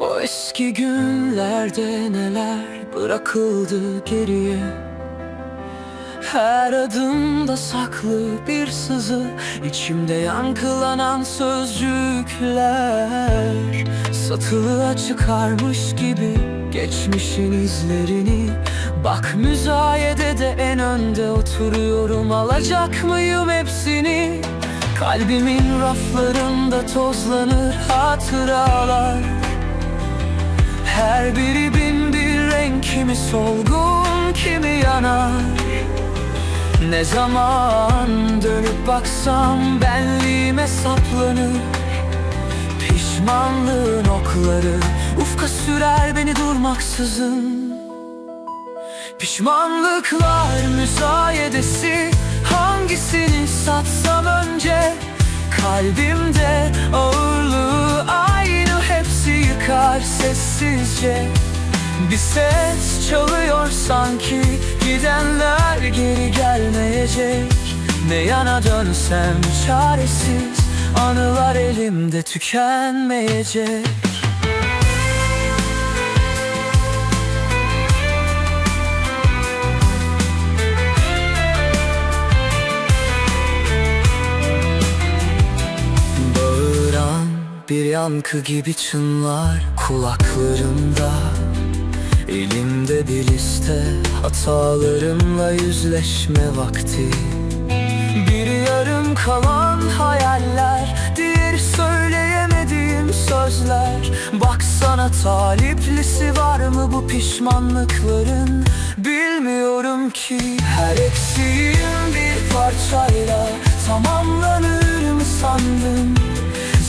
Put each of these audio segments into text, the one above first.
O eski günlerde neler bırakıldı geriye? Her adımda saklı bir sızı içimde yankılanan sözcükler. Satılığa çıkarmış gibi geçmişin izlerini. Bak müzayedede en önde oturuyorum. Alacak mıyım hepsini? Kalbimin raflarında tozlanır hatıralar Her biri bin bir renk kimi solgun kimi yanar. Ne zaman dönüp baksam benliğime saplanır. Pişmanlığın okları ufka sürer beni durmaksızın. Pişmanlıklar müzayedesi Hangisini satsam önce? Kalbimde ağırlığı Yıkar sessizce Bir ses çalıyor sanki. Gidenler geri gelmeyecek. Ne yana dönsem çaresiz. Anılar elimde tükenmeyecek yankı gibi çınlar kulaklarımda. Elimde bir liste hatalarımla yüzleşme vakti. Bir yarım kalan hayaller Diğer söyleyemediğim sözler. Baksana taliplisi var mı bu pişmanlıkların? Bilmiyorum ki Her eksiğim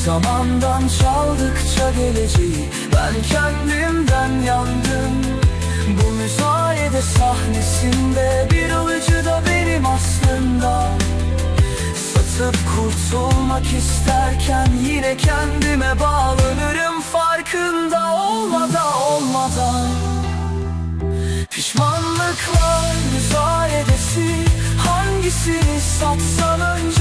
Zamandan çaldıkça geleceği Ben kendimden yandım. Bu müzayede sahnesinde Bir alıcı da benim aslında. Satıp kurtulmak isterken Yine kendime bağlanırım Farkında olmadan olmadan. Pişmanlıklar müzayedesi Hangisini satsam önce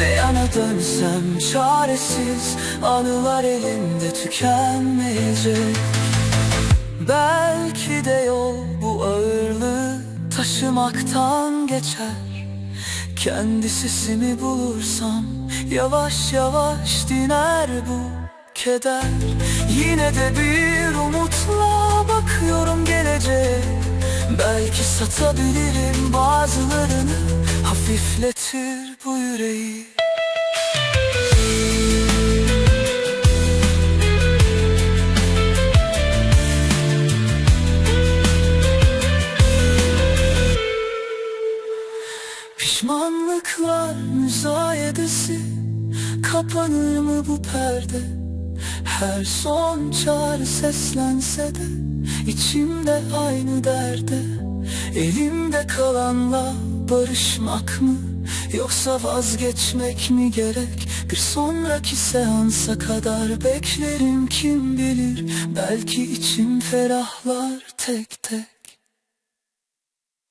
Ne yana dönsem çaresiz Anılar elimde tükenmeyecek. Belki de yol bu ağırlığı taşımaktan geçer. Kendi sesimi bulursam yavaş yavaş diner bu keder. Yine de bir umutla bakıyorum geleceğe. Belki satabilirim bazılarını hafifletir bu yüreği. Pişmanlıklar müzayedesi Kapanır mı bu perde? Her son çağrı seslense de içimde aynı derde Elimde kalanla barışmak mı Yoksa vazgeçmek mi gerek? Bir sonraki seansa kadar beklerim kim bilir? Belki içim ferahlar tek tek